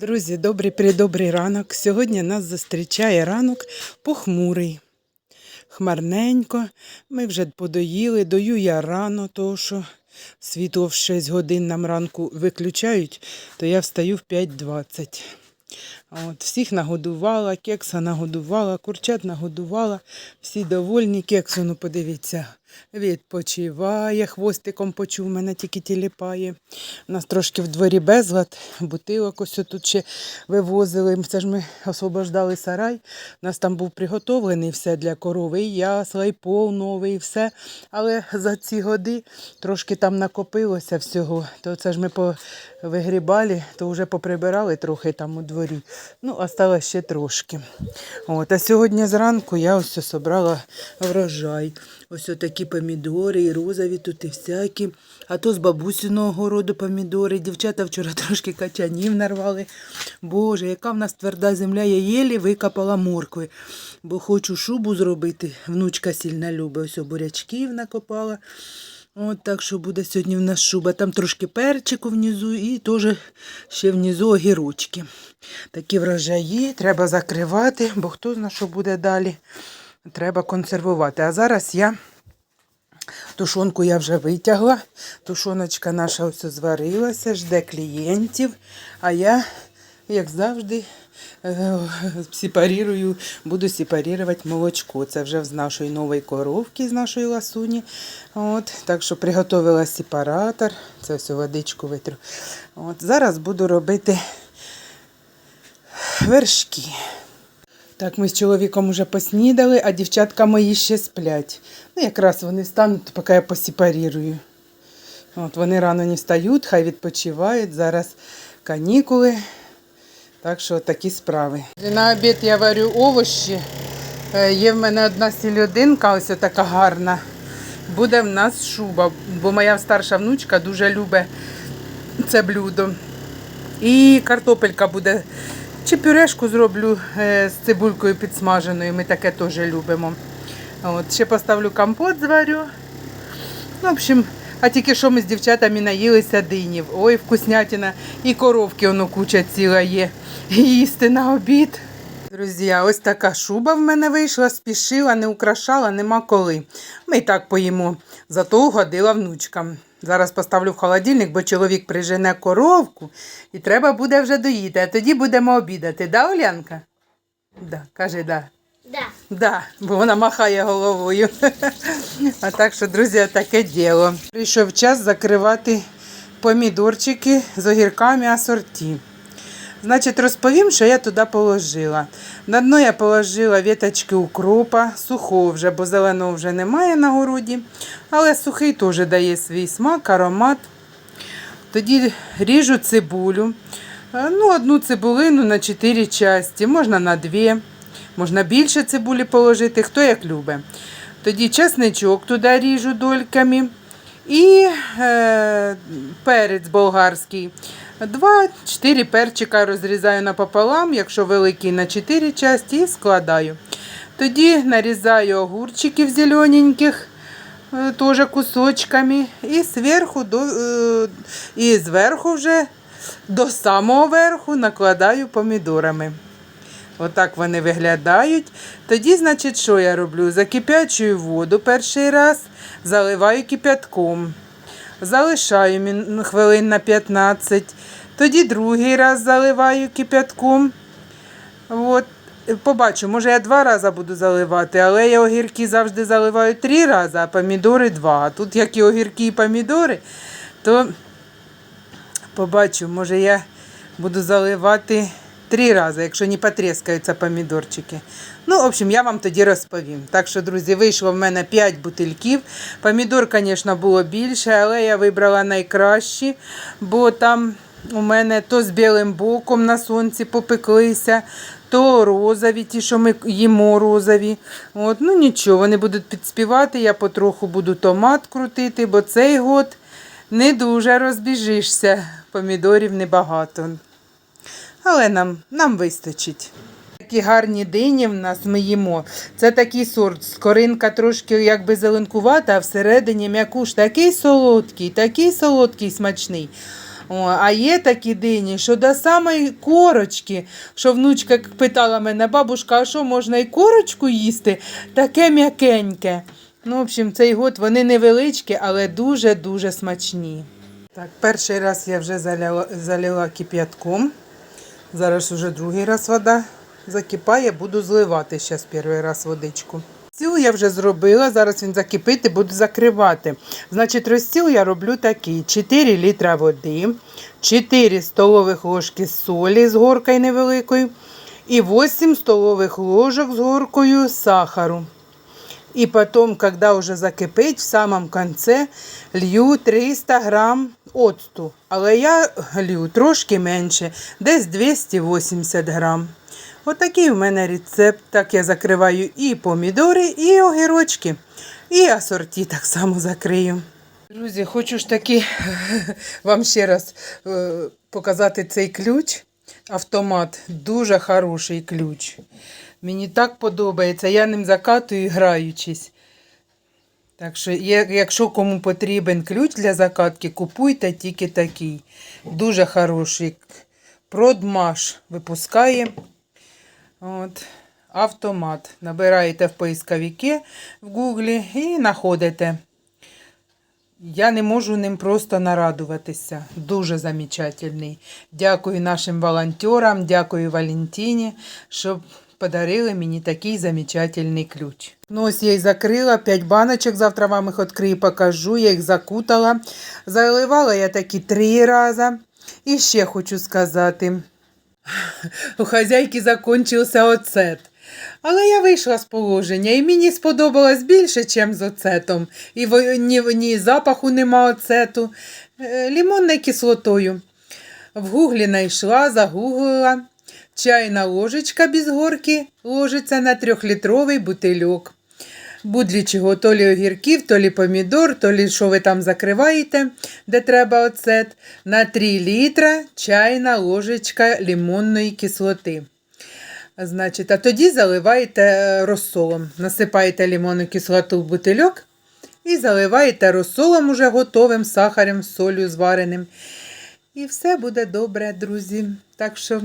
Друзі, добрий придобрий ранок. Сьогодні нас зустрічає ранок похмурий. Хмарненько. Ми вже подоїли. Дою я рано, тому що світло в 6 годин нам ранку виключають, то я встаю в 5.20. От, всіх нагодувала, кекса нагодувала, курчат нагодувала, всі довольні. Кексу, ну подивіться, відпочиває, хвостиком почув, мене тільки тіліпає. У нас трошки в дворі безлад, бутилок ось тут ще вивозили. Це ж ми освобождали сарай. У нас там був приготовлений все для корови, і ясла, і пол новий, і все. Але за ці годи трошки там накопилося всього. То це ж ми повигрібали, то вже поприбирали трохи там у дворі. Ну, осталось ще трошки. От, а сьогодні зранку я ось собрала врожай. Ось такі помідори, і розові тут і всякі. А то з бабусиного городу помідори. Дівчата вчора трошки качанів нарвали. Боже, яка в нас тверда земля, я єлі викопала моркви. Бо хочу шубу зробити. Внучка сильно любить. Ось бурячків накопала. От так що буде сьогодні в нас шуба. Там трошки перчику внизу і теж ще внизу огірочки. Такі врожаї треба закривати, бо хто знає, що буде далі. Треба консервувати. А зараз я тушонку я вже витягла. Тушоночка наша ось зварилася, жде клієнтів. А я, як завжди, е, сепарірую, буду сепарувати молочко. Це вже з нашої нової коровки, з нашої ласуні. От, так що приготувала сепаратор. Це все водичку витру. От, зараз буду робити вершки. Так, ми з чоловіком уже поснідали, а дівчатка мої ще сплять. Ну, якраз вони встануть, поки я посепарірую. От вони рано не встають, хай відпочивають. Зараз канікули. Так що такі справи. На обід я варю овочі. Е, Є в мене одна сільодинка, ось така гарна. Буде в нас шуба, бо моя старша внучка дуже любить це блюдо. І картопелька буде. Чи пюрешку зроблю е, з цибулькою підсмаженою, ми таке теж любимо. От, ще поставлю компот, зварю. Ну, в общем, а тільки що ми з дівчатами наїлися динів. Ой, вкуснятина. І коровки воно куча ціла є. Їсти на обід. Друзі, ось така шуба в мене вийшла, спішила, не украшала, нема коли. Ми і так поїмо. Зато угодила внучкам. Зараз поставлю в холодильник, бо чоловік прижене коровку і треба буде вже доїти, а тоді будемо обідати. Да, Олянка? Да, каже, да. Да. Да, бо вона махає головою. А так що, друзі, таке діло. Прийшов час закривати помідорчики з огірками асорті. Значить, розповім, що я туди положила. На дно я положила віточки укропа, сухого вже, бо зеленого вже немає на городі. Але сухий теж дає свій смак, аромат. Тоді ріжу цибулю. Е, Ну, одну цибулину на 4 часті, можна на 2, можна більше цибулі положити, хто як любить. Тоді чесничок туди ріжу дольками. І е, перець болгарський. Два-чотири перчика розрізаю напополам, якщо великий на 4 часті, і складаю. Тоді нарізаю огурчиків зелененьких, е, теж кусочками. І зверху, до, е, і зверху вже до самого верху накладаю помідорами. Отак вони виглядають. Тоді, значить, що я роблю? Закипячую воду перший раз, заливаю кипятком. Залишаю хвилин на 15. Тоді другий раз заливаю кипятком. От. Побачу, може я два рази буду заливати, але я огірки завжди заливаю три рази, а помідори два. А тут як і огірки, і помідори, то побачу, може я буду заливати три рази, якщо не потрескаються помідорчики. Ну, в общем, я вам тоді розповім. Так що, друзі, вийшло в мене 5 бутильків. Помідор, звісно, було більше, але я вибрала найкращі, бо там у мене то з білим боком на сонці попеклися, то розові, ті, що ми їмо розові. От, ну нічого, вони будуть підспівати, я потроху буду томат крутити, бо цей год не дуже розбіжишся. Помідорів небагато. Але нам, нам вистачить. Такі гарні дині в нас ми їмо. Це такий сорт. Скоринка трошки якби зеленкувата, а всередині м'якуш такий солодкий, такий солодкий, смачний. О, а є такі дині, що до самої корочки, що внучка питала мене, бабушка, а що можна і корочку їсти? Таке м'якеньке. Ну, в общем, цей год вони невеличкі, але дуже-дуже смачні. Так, перший раз я вже заляла, залила кип'ятком. Зараз уже другий раз вода закипає, буду зливати зараз перший раз водичку. Розстіл я вже зробила, зараз він закипить і буду закривати. Значить, розстіл я роблю такий: 4 літра води, 4 столових ложки солі з горкою невеликою і 8 столових ложок з горкою сахару. И потом, когда уже закипить, в самом конце лью 300 грам оцту. Але я лью трошки менше, десь 280 грам. Отакий у мене рецепт. Так я закриваю і помідори, і огірочки. І асорті так само закрию. Друзі, хочу ж таки вам ще раз е, показати цей ключ. Автомат. Дуже хороший ключ. Мені так подобається. Я ним закатую граючись. Так що, якщо кому потрібен ключ для закатки, купуйте тільки такий. Дуже хороший. Продмаш випускає. От, автомат. Набираєте в поисковике в гуглі і знаходите. Я не можу ним просто нарадуватися. Дуже замечательний. Дякую нашим волонтерам, дякую Валентині, що подарили мені такий замечательний ключ. Ну, я й закрила 5 баночок. Завтра вам їх відкрию, покажу. Я їх закутала. Заливала я такі три рази. І ще хочу сказати. У хазяйки закінчився оцет. Але я вийшла з положення, і мені сподобалось більше, ніж з оцетом. І ні, ні запаху нема оцету. Е, Лімонною кислотою. В гуглі знайшла, загуглила. Чайна ложечка без горки ложиться на трьохлітровий бутильок. Будлічого то лі огірків, то лі помідор, то лі що ви там закриваєте, де треба оцет. На 3 літра чайна ложечка лимонної кислоти. Значить, а тоді заливаєте е, розсолом. Насипаєте лимонну кислоту в бутильок і заливаєте розсолом уже готовим сахарем, солью звареним. І все буде добре, друзі. Так що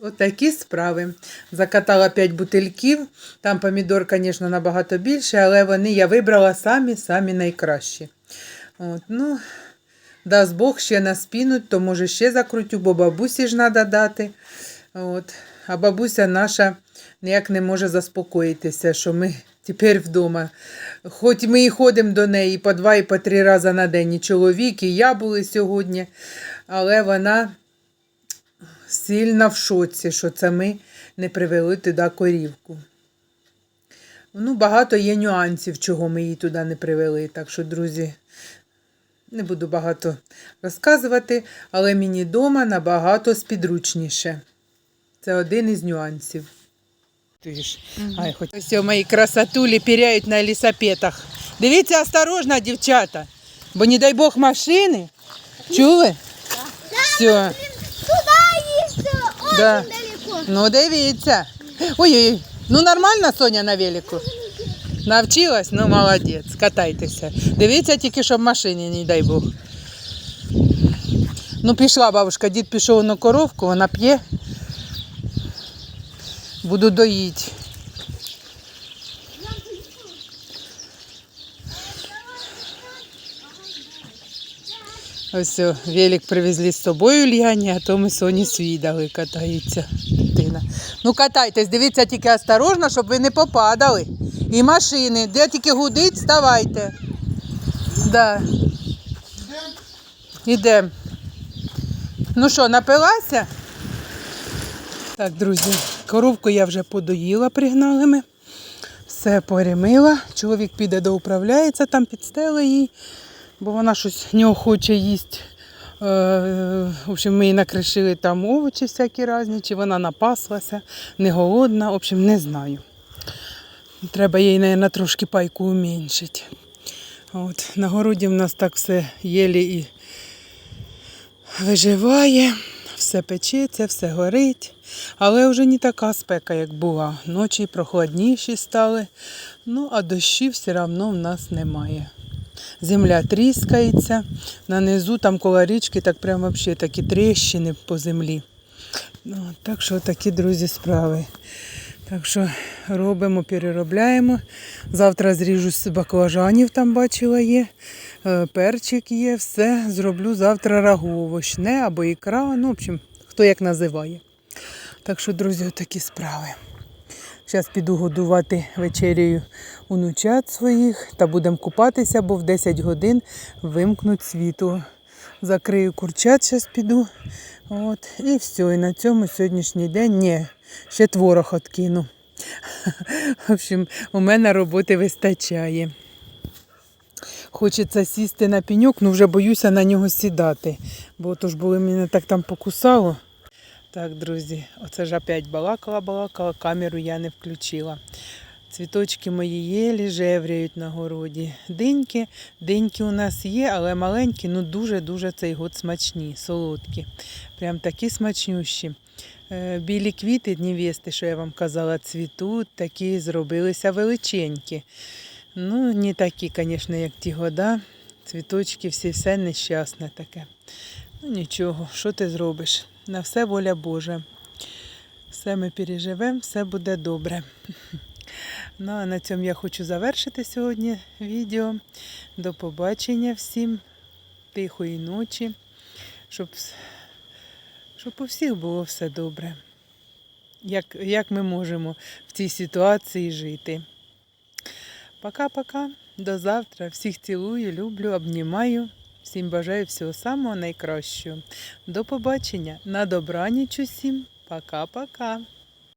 отакі справи. Закатала 5 бутильків. Там помідор, звісно, набагато більше, але вони я вибрала самі-самі найкращі. От, ну, дасть Бог ще наспінуть, то може ще закрутю, бо бабусі ж треба дати. От. А бабуся наша ніяк не може заспокоїтися, що ми тепер вдома. Хоч ми і ходимо до неї по два і по три рази на день. І чоловік, і я були сьогодні, але вона сильно в шоці, що це ми не привели туди корівку. Ну, багато є нюансів, чого ми її туди не привели. Так що, друзі, не буду багато розказувати, але мені вдома набагато спідручніше. Це один із нюансів. Ж, ай, хоч... Ось мої красотулі піряють на лісапетах. Дивіться осторожно, дівчата, бо не дай Бог машини. Чули? Все. Да. Ну, дивіться. Ой-ой, ну нормально Соня на велику? Навчилась? Ну, молодець, катайтеся. Дивіться тільки, щоб в машині, не дай Бог. Ну, пішла бабушка, дід пішов на коровку, вона п'є. Буду доїти. Ось велик привезли з собою Ульяні, а то ми Соні свій дали, катається дитина. Ну катайтесь, дивіться тільки осторожно, щоб ви не попадали. І машини, де тільки гудить, вставайте. Да. Ідемо. Ну що, напилася? Так, друзі, коровку я вже подоїла, пригнали ми. Все перемила. Чоловік піде до управляється, там підстели їй, бо вона щось не охоче їсть. Е, в общем, ми її накришили там овочі всякі різні, чи вона напаслася, не голодна. В общем, не знаю. Треба їй, мабуть, трошки пайку уменьшити. От, на городі в нас так все єлі і виживає, все печеться, все горить. Але вже не така спека, як була. Ночі прохладніші стали. Ну, а дощів все одно в нас немає. Земля тріскається. На низу там коло річки, так прямо взагалі такі тріщини по землі. Ну, так що такі, друзі, справи. Так що робимо, переробляємо. Завтра зріжу з баклажанів, там бачила є. Е, Перчик є, все. Зроблю завтра рагу овочне або ікра. Ну, в общем, хто як називає. Так що, друзі, такі справи. Зараз піду годувати вечерею унучат своїх та будемо купатися, бо в 10 годин вимкнуть світло. Закрию курчат, зараз піду. От, і все. І на цьому сьогоднішній день ні, ще творог откину. В общем, у мене роботи вистачає. Хочеться сісти на пеньок, ну вже боюся на нього сідати, бо то ж були мене так там покусало. Так, друзі, оце ж опять балакала, балакала, камеру я не включила. Цвіточки мої єлі жевряють на городі. Диньки, диньки у нас є, але маленькі, ну дуже-дуже цей год смачні, солодкі. Прям такі смачнющі. Е, Білі квіти, невести, що я вам казала, цвітуть, такі зробилися величенькі. Ну, не такі, звісно, як ті года. Цвіточки всі все нещасне таке. Ну нічого, що ти зробиш? На все воля Божа. Все ми переживемо, все буде добре. Ну, а на цьому я хочу завершити сьогодні відео. До побачення всім, тихої ночі, щоб, щоб у всіх було все добре. Як, як ми можемо в цій ситуації жити. Пока-пока. До завтра. Всіх цілую, люблю, обнімаю. Всім бажаю всього самого найкращого. До побачення. На добраніч усім. Пока-пока.